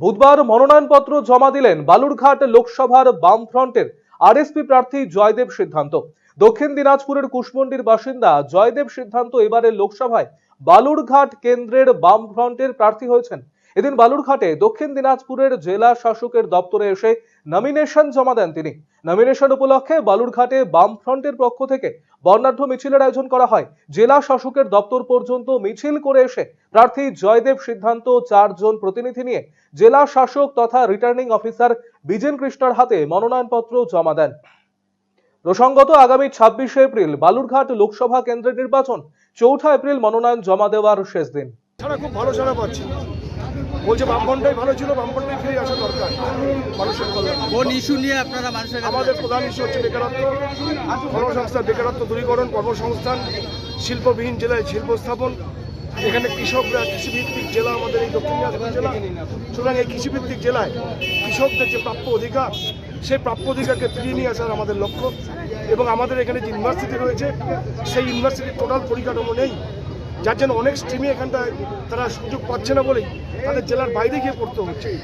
বুধবার মনোনয়নপত্র জমা দিলেন বালুরঘাট লোকসভার বামফ্রন্টের আরএসপি প্রার্থী জয়দেব সিদ্ধান্ত। দক্ষিণ দিনাজপুরের কুশমন্ডির বাসিন্দা জয়দেব সিদ্ধান্ত এবারের লোকসভায় বালুরঘাট কেন্দ্রের বামফ্রন্টের প্রার্থী হয়েছেন। এদিন বালুরঘাটে দক্ষিণ দিনাজপুরের জেলা শাসকের দপ্তরে এসে নমিনেশন জমা দেন তিনি। নমিনেশন উপলক্ষে বালুরঘাটে বামফ্রন্টের পক্ষ থেকে বর্ণাঢ্য মিছিলের আয়োজন করা হয়। জেলা শাসকের দপ্তর পর্যন্ত মিছিল করে এসে প্রার্থী জয়দেব সিদ্ধান্ত চারজন প্রতিনিধি নিয়ে জেলা শাসক তথা রিটার্নিং অফিসার বিজেন কৃষ্ণার হাতে মনোনয়নপত্র জমা দেন। প্রসঙ্গত, আগামী ছাব্বিশে এপ্রিল বালুরঘাট লোকসভা কেন্দ্রের নির্বাচন, চৌঠা এপ্রিল মনোনয়ন জমা দেওয়ার শেষ দিন। খুব ভালো সারা পাচ্ছি। বলছে বামফ্রন্টটাই ভালো ছিল বামফ্রন্টটাই ফিরে আসা দরকার মানুষের কল্যাণ। কোন ইস্যু নিয়ে আপনারা মানুষের আমাদের প্রধান ইস্যু হচ্ছে বেকারত্ব কর্মসংস্থান বেকারত্ব দূরীকরণ কর্মসংস্থান শিল্পবিহীন জেলায় শিল্প স্থাপন। এখানে কৃষকরা কৃষিভিত্তিক জেলা আমাদের এই দক্ষিণ দিনাজপুর জেলা। সুতরাং এই কৃষিভিত্তিক জেলায় কৃষকদের যে প্রাপ্য অধিকার সেই প্রাপ্য অধিকারকে ফিরিয়ে নিয়ে আসার আমাদের লক্ষ্য। এবং আমাদের এখানে যে ইউনিভার্সিটি রয়েছে সেই ইউনিভার্সিটির টোটাল পরিকাঠামো নেই। যার জন্য অনেক স্ট্রিমে এখানটায় তারা সুযোগ পাচ্ছে না বলেই তাদের জেলার বাইরে গিয়ে পড়তে হচ্ছে।